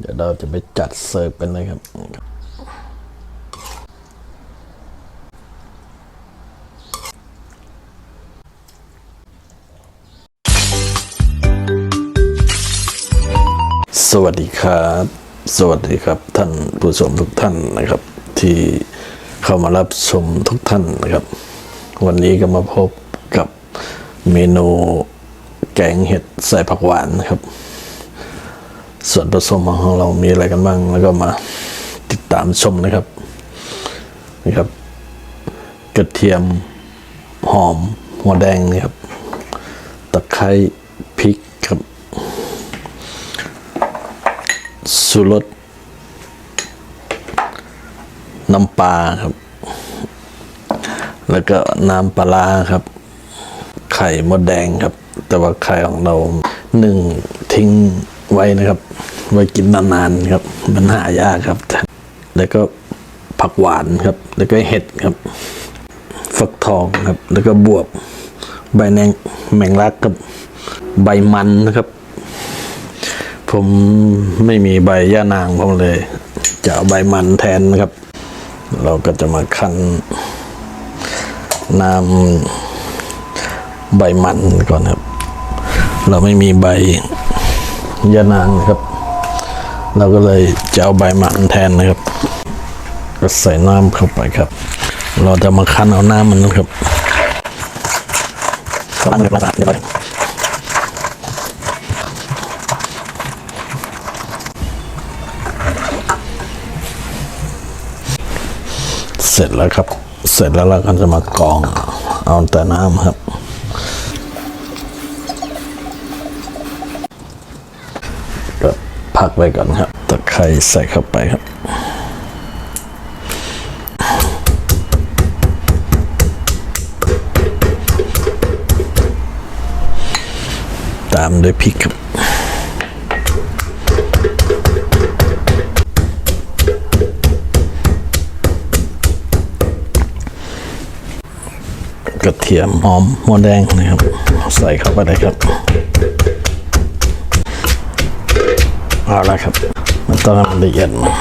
เดี๋ยวเราจะไปจัดเสิร์ฟกันเลยครับ สวัสดีครับ สวัสดีครับท่านผู้ชมทุกท่านนะครับ ที่เข้ามารับชมทุกท่านนะครับ วันนี้ก็มาพบกับเมนูแกงเห็ดใส่ผักหวานนะครับ ส่วนผสมของเรามีอะไรกันบ้าง แล้วก็มาติดตามชมนะครับนี่ครับ กระเทียมหอมหัวแดงนี่ครับตะไคร้พริกครับสุรสน้ำปลาครับ แล้วก็น้ำปลาร้าครับ ไข่มดแดงครับ แต่ว่าไข่ของเราหนึ่งทิ้ง ไว้นะครับ ไว้กินนานๆครับ มันหายากครับ แล้วก็ผักหวานครับ แล้วก็เห็ดครับ ฟักทองครับ แล้วก็บวบ ใบแมงแมงลักกับใบมันนะครับ ผมไม่มีใบย่านางผมเลย จะเอาใบมันแทนนะครับ เราก็จะมาคั้นน้ำใบมันก่อนครับ เราไม่มีใบ ยานางนะครับ เราก็เลยจะเอาใบมันแทนนะครับ ก็ใส่น้ำเข้าไปครับ เราจะมาคั้นเอาน้ำมันนะครับล้างมือประสาทเรียบร้อยเสร็จแล้วครับ เสร็จแล้วเราก็จะมากรองเอาแต่น้ำครับ ก็พักไว้ก่อนครับตะไคร้ใส่เข้าไปครับตามด้วยพริกครับกระเทียมหอมหัวแดงนะครับ ใส่เข้าไปเลยครับ เอาละครับ มันต้องมันละเอียดหน่อย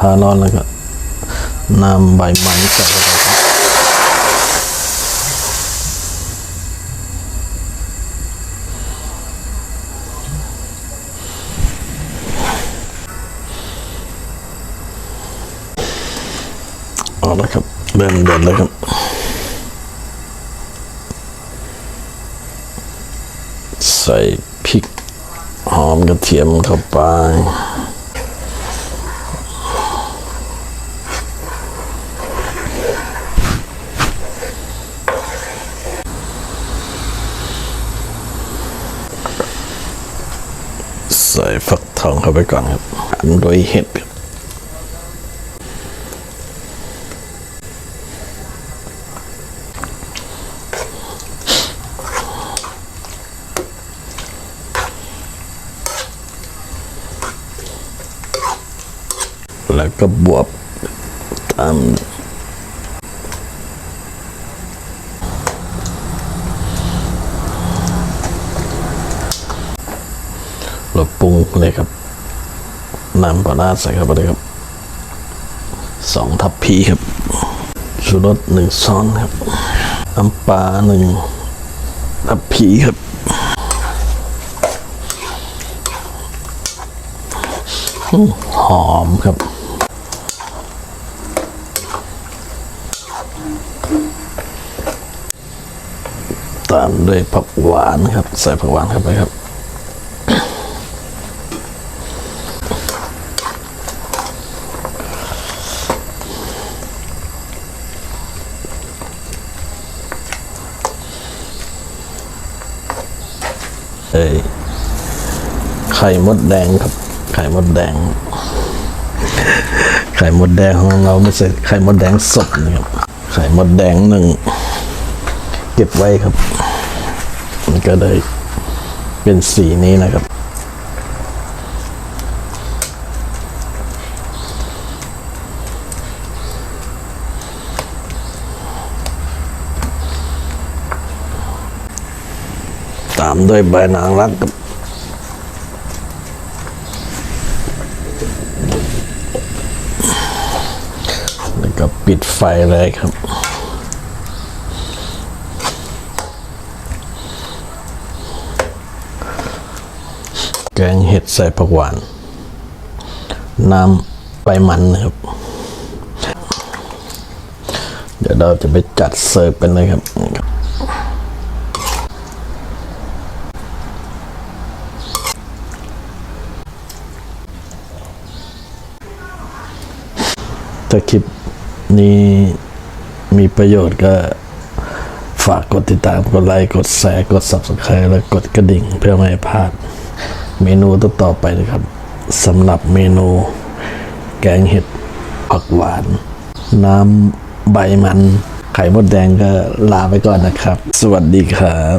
พาร้อนแล้วก็นำใบมันใส่ เข้าไปครับเอาละครับ เริ่มเดินแล้วครับใส่พริกหอมกระเทียมเข้าไป ใส่ฟักทองเข้าไปก่อนครับอันโดยเห็ดครับ แล้วก็บวบตามเราปรุงเลยครับน้ำปลาร้าใส่เข้าไปเลยครับสองทัพพีครับชูรสหนึ่งช้อนครับน้ำปลาหนึ่งทัพพีครับหอมครับ ตามด้วยผักหวานครับ ใส่ผักหวานเข้าไปครับ เอ้ยไข่มดแดงครับ ไข่มดแดง ไข่มดแดงของเราไม่ใช่ไข่มดแดงสดนะครับ ไข่มดแดงหนึ่ง เก็บไว้ครับ มันก็ได้เป็นสีนี้นะครับ ตามด้วยใบนางรักครับแล้วก็ปิดไฟเลยครับ กงเห็ดใส่ผักหวาน น้ำใบมันนะครับ เดี๋ยวเราจะไปจัดเสิร์ฟกันเลยครับนี่ครับ ถ้าคลิปนี้มีประโยชน์ก็ฝากกดติดตาม กดไลค์ กดแชร์ กด Subscribe และกดกระดิ่งเพื่อไม่ให้พลาด เมนูต่อไปนะครับสำหรับเมนู แกงเห็ดผักหวาน น้ำใบมัน ไข่มดแดงก็ลาไปก่อนนะครับ สวัสดีครับ